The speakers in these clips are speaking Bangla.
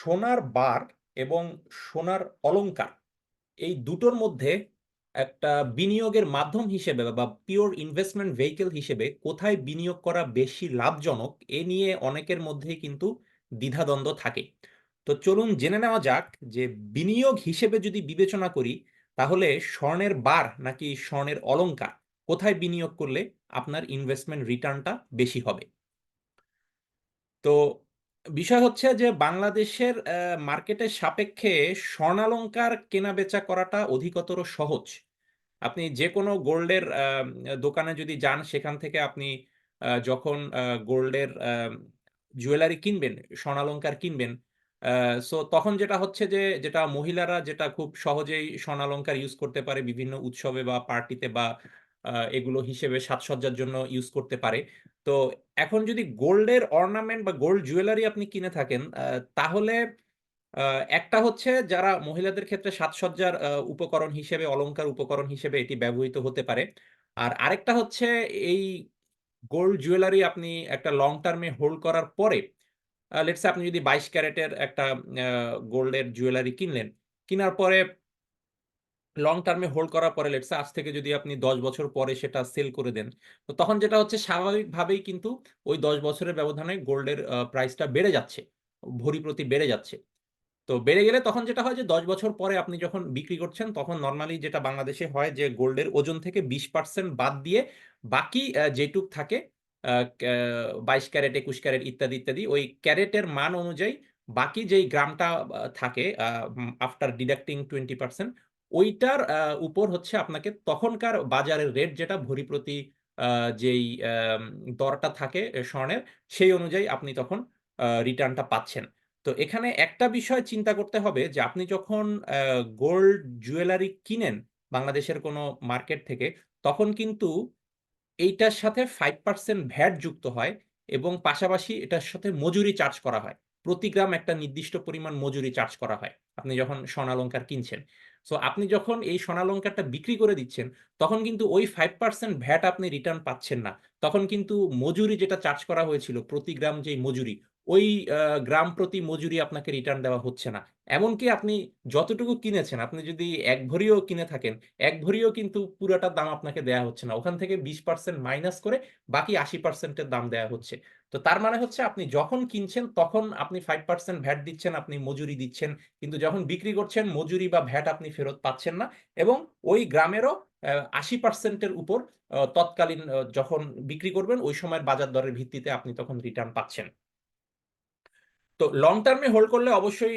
সোনার বার এবং সোনার অলঙ্কার এই দুটোর মধ্যে একটা বিনিয়োগের মাধ্যম হিসেবে বা পিওর ইনভেস্টমেন্ট ভেহিকেল হিসেবে কোথায় বিনিয়োগ করা বেশি লাভজনক, এ নিয়ে অনেকের মধ্যেই কিন্তু দ্বিধাদ্বন্দ্ব থাকে। তো চলুন জেনে নেওয়া যাক যে বিনিয়োগ হিসেবে যদি বিবেচনা করি, তাহলে স্বর্ণের বার নাকি স্বর্ণের অলঙ্কার কোথায় বিনিয়োগ করলে আপনার ইনভেস্টমেন্ট রিটার্নটা বেশি হবে? তো বিষয় হচ্ছে যে, বাংলাদেশের মার্কেটের সাপেক্ষে স্বর্ণালঙ্কার কেনা বেচা করাটা অধিকতর সহজ। আপনি যে কোনো গোল্ডের দোকানে যদি যান, সেখান থেকে আপনি যখন গোল্ডের জুয়েলারি কিনবেন, স্বর্ণালঙ্কার কিনবেন সো তখন যেটা হচ্ছে যে, যেটা মহিলারা যেটা খুব সহজেই স্বর্ণালঙ্কার ইউজ করতে পারে বিভিন্ন উৎসবে বা পার্টিতে বা এগুলো হিসেবে সাজসজ্জার জন্য ইউজ করতে পারে। তো এখন যদি গোল্ডের অর্নামেন্ট বা গোল্ড জুয়েলারি আপনি কিনে থাকেন তাহলে একটা হচ্ছে যারা মহিলাদের ক্ষেত্রে সাজসজ্জার উপকরণ হিসেবে, অলংকার উপকরণ হিসেবে এটি ব্যবহৃত হতে পারে। আর আরেকটা হচ্ছে এই গোল্ড জুয়েলারি আপনি একটা লং টার্মে হোল্ড করার পরে লেটসে আপনি যদি বাইশ ক্যারেটের একটা গোল্ডের জুয়েলারি কিনলেন, কেনার পরে লং টার্মে হোল্ড করার পরে লেটসে আজ থেকে যদি আপনি দশ বছর পরে সেটা সেল করে দেন, তো তখন যেটা হচ্ছে স্বাভাবিকভাবেই কিন্তু ওই দশ বছরের ব্যবধানে গোল্ডের প্রাইসটা বেড়ে যাচ্ছে, ভরি প্রতি বেড়ে যাচ্ছে। তো বেড়ে গেলে তখন যেটা হয় যে দশ বছর পরে আপনি যখন বিক্রি করছেন, তখন নর্মালি যেটা বাংলাদেশে হয় যে গোল্ডের ওজন থেকে বিশ পার্সেন্ট বাদ দিয়ে বাকি যেটুক থাকে বাইশ ক্যারেট, একুশ ক্যারেট ইত্যাদি ইত্যাদি, ওই ক্যারেটের মান অনুযায়ী বাকি যেই গ্রামটা থাকে আফটার ডিডাক্টিং টোয়েন্টি পার্সেন্ট ওইটার উপর হচ্ছে আপনাকে তখনকার বাজারের রেট যেটা ভরি প্রতি যেই দরটা থাকে স্বর্ণের, সেই অনুযায়ী আপনি তখন রিটার্নটা পাচ্ছেন। তো এখানে একটা বিষয় চিন্তা করতে হবে যে আপনি যখন গোল্ড জুয়েলারি কিনেন বাংলাদেশের কোনো মার্কেট থেকে, তখন কিন্তু এইটার সাথে ফাইভ পার্সেন্ট ভ্যাট যুক্ত হয় এবং পাশাপাশি এটার সাথে মজুরি চার্জ করা হয়। প্রতি গ্রাম একটা নির্দিষ্ট পরিমাণ মজুরি চার্জ করা হয়। আপনি যখন স্বর্ণালঙ্কার কিনছেন। সো আপনি যখন এই সোনালঙ্কারটা বিক্রি করে দিচ্ছেন, তখন কিন্তু ওই ফাইভ পার্সেন্ট ভ্যাট আপনি রিটার্ন পাচ্ছেন না। তখন কিন্তু মজুরি যেটা চার্জ করা হয়েছিল, প্রতি গ্রাম যে মজুরি ওই গ্রাম প্রতি মজুরি আপনাকে রিটার্ন দেওয়া হচ্ছে না। এমনকি আপনি যতটুকু কিনেছেন, আপনি যদি এক ভরিও কিনে থাকেন, এক ভরিও কিন্তু পুরোটার দাম আপনাকে দেওয়া হচ্ছে না। ওখান থেকে বিশ পার্সেন্ট মাইনাস করে বাকি আশি পার্সেন্টের দাম দেওয়া হচ্ছে। তো তার মানে হচ্ছে আপনি যখন কিনছেন তখন আপনি ফাইভ পার্সেন্ট ভ্যাট দিচ্ছেন, আপনি মজুরি দিচ্ছেন। কিন্তু যখন বিক্রি করছেন, মজুরি বা ভ্যাট আপনি ফেরত পাচ্ছেন না এবং ওই গ্রামেরও আশি পার্সেন্টের উপর তৎকালীন যখন বিক্রি করবেন, ওই সময়ের বাজার দরের ভিত্তিতে আপনি তখন রিটার্ন পাচ্ছেন। তো লং টার্মে হোল্ড করলে অবশ্যই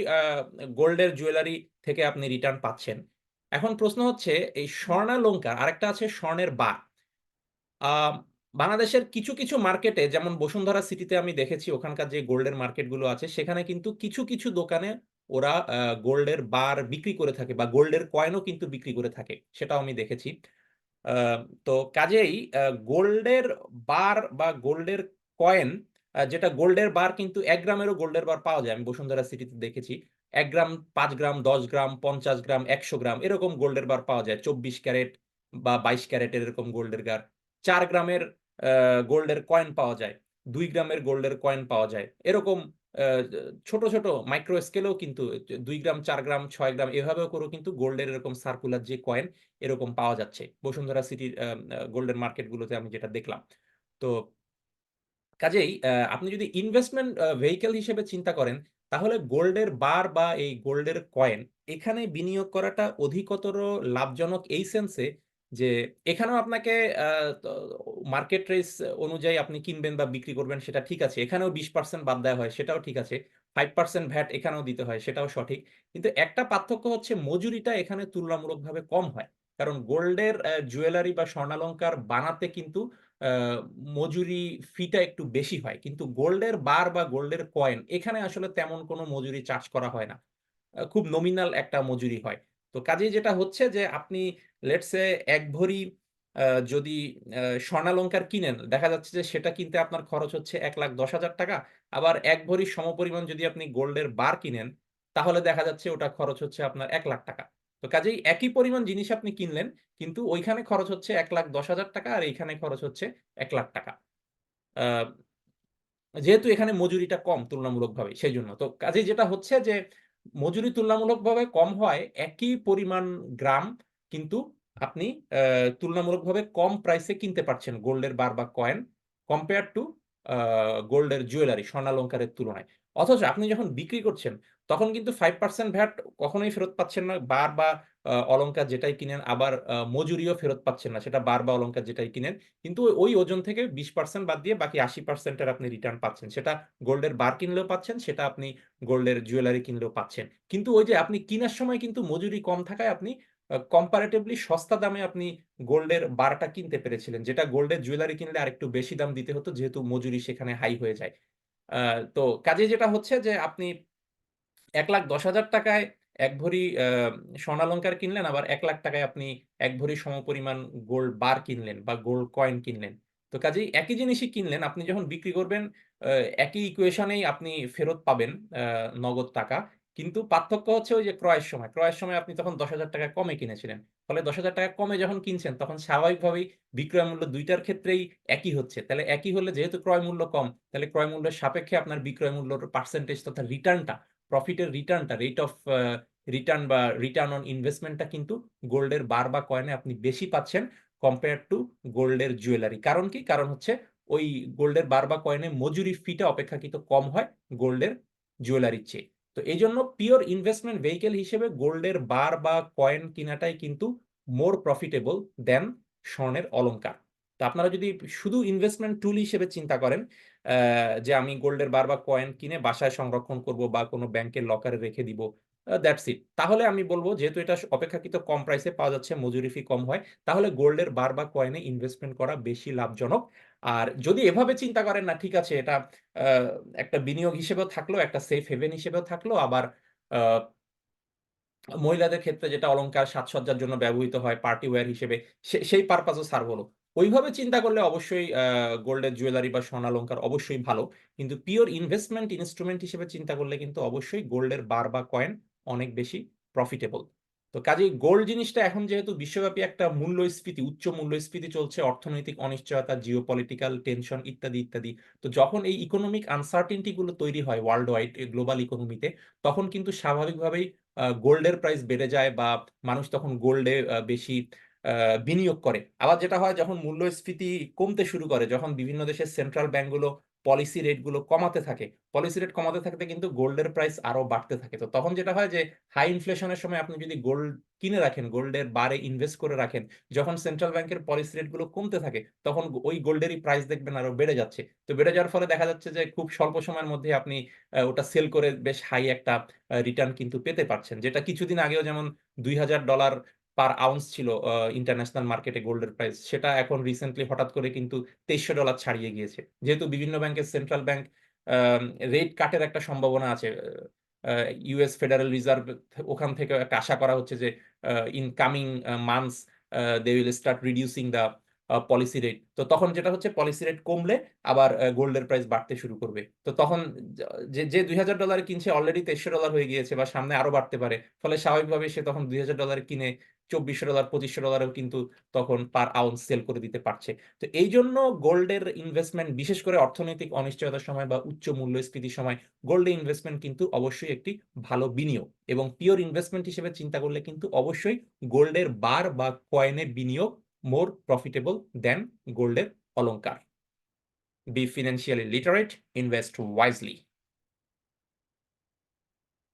গোল্ডের জুয়েলারি থেকে আপনি রিটার্ন পাচ্ছেন। এখন প্রশ্ন হচ্ছে, এই স্বর্ণালঙ্কার, আরেকটা আছে স্বর্ণের বার। বাংলাদেশের কিছু কিছু মার্কেটে যেমন বসুন্ধরা সিটিতে আমি দেখেছি, ওখানকার যে গোল্ডের মার্কেটগুলো আছে, সেখানে কিন্তু কিছু কিছু দোকানে ওরা গোল্ডের বার বিক্রি করে থাকে বা গোল্ডের কয়েনও কিন্তু বিক্রি করে থাকে, সেটাও আমি দেখেছি। তো কাজেই গোল্ডের বার বা গোল্ডের কয়েন যেটা গোল্ডের বার কিন্তু এক গ্রামেরও গোল্ডের বার পাওয়া যায়। আমি বসুন্ধরা সিটিতে দেখেছি। এক গ্রাম, পাঁচ গ্রাম, দশ গ্রাম, পঞ্চাশ গ্রাম, একশো গ্রাম এরকম গোল্ডের বার পাওয়া যায়। চব্বিশ ক্যারেট বা বাইশ ক্যারেটের এরকম গোল্ডের গার চার গ্রামের গোল্ডের কয়েন পাওয়া যায়। দুই গ্রামের গোল্ডের কয়েন পাওয়া যায়। এরকম ছোট ছোট মাইক্রো স্কেলেও কিন্তু দুই গ্রাম, চার গ্রাম, ছয় গ্রাম এভাবেও করেও কিন্তু গোল্ডের এরকম সার্কুলার যে কয়েন এরকম পাওয়া যাচ্ছে। বসুন্ধরা সিটির গোল্ডের মার্কেটগুলোতে আমি যেটা দেখলাম। তো কাজেই আপনি যদি ইনভেস্টমেন্ট ভেহিকেল হিসেবে চিন্তা করেন, তাহলে গোল্ডের বার বা এই গোল্ডের কয়েন এখানে বিনিয়োগ করাটা অধিকতর লাভজনক এই সেন্সে যে এখানেও আপনাকে মার্কেট রেস অনুযায়ী আপনি কিনবেন বা বিক্রি করবেন সেটা ঠিক আছে। এখানেও বিশ পার্সেন্ট বাদ দেওয়া হয়, সেটাও ঠিক আছে। ফাইভ পার্সেন্ট ভ্যাট এখানেও দিতে হয়, সেটাও সঠিক। কিন্তু একটা পার্থক্য হচ্ছে মজুরিটা এখানে তুলনামূলকভাবে কম হয়। কারণ গোল্ডের জুয়েলারি বা স্বর্ণালঙ্কার বানাতে কিন্তু মজুরি ফিটা একটু বেশি হয়। কিন্তু গোল্ডের বার বা গোল্ডের কয়েন এখানে আসলে তেমন কোনো মজুরি চার্জ করা হয় না। খুব নমিনাল একটা মজুরি হয়। তো কাজেই যেটা হচ্ছে যে, আপনি লেটসে এক ভরি যদি স্বর্ণালঙ্কার কিনেন, দেখা যাচ্ছে যে সেটা কিনতে আপনার খরচ হচ্ছে এক লাখ দশ হাজার টাকা। আবার এক ভরি সমপরিমাণ যদি আপনি গোল্ডের বার কিনেন, তাহলে দেখা যাচ্ছে ওটা খরচ হচ্ছে আপনার এক লাখ টাকা। তো কাজেই একই পরিমাণ জিনিস আপনি কিনলেন, কিন্তু ওইখানে খরচ হচ্ছে এক লাখ দশ হাজার টাকা আর এইখানে খরচ হচ্ছে এক লাখ টাকা। যেহেতু এখানে মজুরিটা কম তুলনামূলকভাবে সেই জন্য তো কাজেই যেটা হচ্ছে যে, মজুরি তুলনামূলকভাবে কম হয় একই পরিমাণ গ্রাম, কিন্তু আপনি তুলনামূলকভাবে কম প্রাইসে কিনতে পারছেন গোল্ডের বার বা কয়েন কম্পেয়ার টু গোল্ডের জুয়েলারি স্বর্ণালঙ্কারের তুলনায়। অথচ আপনি যখন বিক্রি করছেন তখন কিন্তু ফাইভ পার্সেন্ট ভ্যাট কখনোই ফেরত পাচ্ছেন না। বার বা আহ, অলংকার যেটাই কিনেন আবার মজুরিও ফেরত পাচ্ছেন না। সেটা বার বা অলংকার যেটাই কিনেন। কিন্তু ওই- ওজন থেকে বিশ পার্সেন্ট বাদ দিয়ে বাকি আশি পার্সেন্টের আপনি রিটার্ন পাচ্ছেন। সেটা গোল্ডের বার কিনলেও পাচ্ছেন সেটা আপনি গোল্ডের জুয়েলারি কিনলেও পাচ্ছেন। কিন্তু ওই যে আপনি কেনার সময় কিন্তু মজুরি কম থাকায় আপনি কম্পারেটিভলি সস্তা দামে আপনি গোল্ডের বারটা কিনতে পেরেছিলেন। যেটা গোল্ডের জুয়েলারি কিনলে আরেকটু বেশি দাম দিতে হতো যেহেতু মজুরি সেখানে হাই হয়ে যায়। তো কাজে যেটা হচ্ছে যে আপনি এক লাখ দশ হাজার টাকায় এক ভরি স্বর্ণালঙ্কার কিনলেন, আবার এক লাখ টাকায় আপনি এক ভরি সমপরিমাণ গোল্ড বার কিনলেন বা গোল্ড কয়েন কিনলেন। তো কাজেই একই জিনিসই কিনলেন, আপনি যখন বিক্রি করবেন একই ইকুয়েশনেই আপনি ফেরত পাবেন নগদ টাকা। কিন্তু পার্থক্য হচ্ছে ওই যে ক্রয়ের সময়। ক্রয়ের সময় আপনি তখন দশ হাজার টাকা কমে কিনেছিলেন। ফলে দশ হাজার টাকা কমে যখন কিনছেন, তখন স্বাভাবিকভাবেই বিক্রয় মূল্য দুইটার ক্ষেত্রেই একই হচ্ছে। তাহলে একই হলে যেহেতু ক্রয় মূল্য কম, তাহলে ক্রয় মূল্যের সাপেক্ষে আপনার বিক্রয় মূল্যর পার্সেন্টেজ তথা রিটার্নটা প্রফিটের রিটার্নটা রেট অফ রিটার্ন বা রিটার্ন অন ইনভেস্টমেন্টটা কিন্তু গোল্ডের বার বা কয়েনে আপনি বেশি পাচ্ছেন কম্পেয়ার টু গোল্ডের জুয়েলারি কারণ কি? কারণ হচ্ছে ওই গোল্ডের বার বা কয়েনে মজুরি ফিটা অপেক্ষাকৃত কম হয় গোল্ডের জুয়েলারির চেয়ে। তো এই জন্য পিওর ইনভেস্টমেন্ট ভেহিকেল হিসেবে গোল্ডের বার বা কয়েন কেনাটাই কিন্তু মোর প্রফিটেবল দেন স্বর্ণের অলংকার। তো আপনারা যদি শুধু ইনভেস্টমেন্ট টুল হিসেবে চিন্তা করেন যে আমি গোল্ডের বার বা কয়েন কিনে বাসায় সংরক্ষণ করব বা কোনো ব্যাংকের লকারে রেখে দিব দ্যাটস ইট তাহলে আমি বলব, যেহেতু এটা অপেক্ষাকৃত কম প্রাইসে পাওয়া যাচ্ছে, মজুরি ফি কম হয়, তাহলে গোল্ডের বার বা কয়েনে ইনভেস্টমেন্ট করা বেশি লাভজনক। আর যদি এভাবে চিন্তা করেন না, ঠিক আছে, এটা একটা বিনিয়োগ হিসেবেও থাকল, একটা সেফ হেভেন হিসেবেও থাকল, আবার মহিলাদের ক্ষেত্রে যেটা অলংকার সাজসজ্জার জন্য ব্যবহৃত হয় পার্টি ওয়্যার হিসেবে সেই পারপাসও সার্ভ হলো। ওইভাবে চিন্তা করলে অবশ্যই গোল্ডের জুয়েলারি বা স্বর্ণালঙ্কার অবশ্যই ভালো। কিন্তু পিওর ইনভেস্টমেন্ট ইনস্ট্রুমেন্ট হিসেবে চিন্তা করলে কিন্তু অবশ্যই গোল্ডের বার বা কয়েন অনেক বেশি প্রফিটেবল। তো কাজেই গোল্ড জিনিসটা এখন যেহেতু বিশ্বব্যাপী একটা মূল্যস্ফীতি, উচ্চ মূল্যস্ফীতি চলছে, অর্থনৈতিক অনিশ্চয়তা জিও পলিটিক্যাল টেনশন ইত্যাদি ইত্যাদি, তো যখন এই ইকোনমিক আনসার্টিনটি গুলো তৈরি হয় ওয়ার্ল্ড ওয়াইড গ্লোবাল ইকোনমিতে তখন কিন্তু স্বাভাবিকভাবেই গোল্ডের প্রাইস বেড়ে যায় বা মানুষ তখন গোল্ডে বেশি বিনিয়োগ করে। আবার যেটা হয়, যখন মূল্যস্ফীতি কমতে শুরু করে, যখন বিভিন্ন দেশের সেন্ট্রাল ব্যাংকগুলো পলিসি রেটগুলো কমাতে থাকে পলিসি রেট কমাতে থাকতে কিন্তু গোল্ডের প্রাইস আরও বাড়তে থাকে। তো তখন যেটা হয় যে হাই ইনফ্লেশনের সময় আপনি যদি গোল্ড কিনে রাখেন গোল্ডের বারে ইনভেস্ট করে রাখেন, যখন সেন্ট্রাল ব্যাংকের পলিসি রেটগুলো কমতে থাকে, তখন ওই গোল্ডেরই প্রাইস দেখবেন আরও বেড়ে যাচ্ছে। তো বেড়ে যাওয়ার ফলে দেখা যাচ্ছে যে, খুব স্বল্প সময়ের মধ্যে আপনি ওটা সেল করে বেশ হাই একটা রিটার্ন কিন্তু পেতে পারছেন। যেটা কিছুদিন আগেও যেমন দুই হাজার ডলার পার আউন্স ছিল ইন্টারন্যাশনাল মার্কেটে গোল্ডের প্রাইস সেটা এখন রিসেন্টলি হঠাৎ করে কিন্তু তেইশশো ডলার ছাড়িয়ে গিয়েছে। যেহেতু বিভিন্ন ব্যাংকের সেন্ট্রাল ব্যাংক রেট কাটের একটা সম্ভাবনা আছে ইউএস ফেডারেল রিজার্ভ ওখান থেকে একটা আশা করা হচ্ছে যে in coming months they will start reducing the policy rate তো তখন যেটা হচ্ছে পলিসি রেট কমলে আবার গোল্ডের প্রাইস বাড়তে শুরু করবে। তো তখন যে যে দুই হাজার ডলার কিনছে অলরেডি তেইশশো ডলার হয়ে গিয়েছে বা সামনে আরও বাড়তে পারে, ফলে স্বাভাবিকভাবে সে তখন দুই হাজার ডলার কিনে চব্বিশশো ডলার পঁচিশশো ডলারেও কিন্তু তখন পার আউন্স সেল করে দিতে পারছে। তো এই জন্য গোল্ডের ইনভেস্টমেন্ট বিশেষ করে অর্থনৈতিক অনিশ্চয়তার সময় বা উচ্চ মূল্যস্ফীতির সময়, গোল্ডে ইনভেস্টমেন্ট কিন্তু অবশ্যই একটি ভালো বিনিয়োগ। এবং পিওর ইনভেস্টমেন্ট হিসেবে চিন্তা করলে কিন্তু অবশ্যই গোল্ডের বার বা কয়েনে বিনিয়োগ মোর প্রফিটেবল দেন গোল্ডের অলংকার be financially literate invest wisely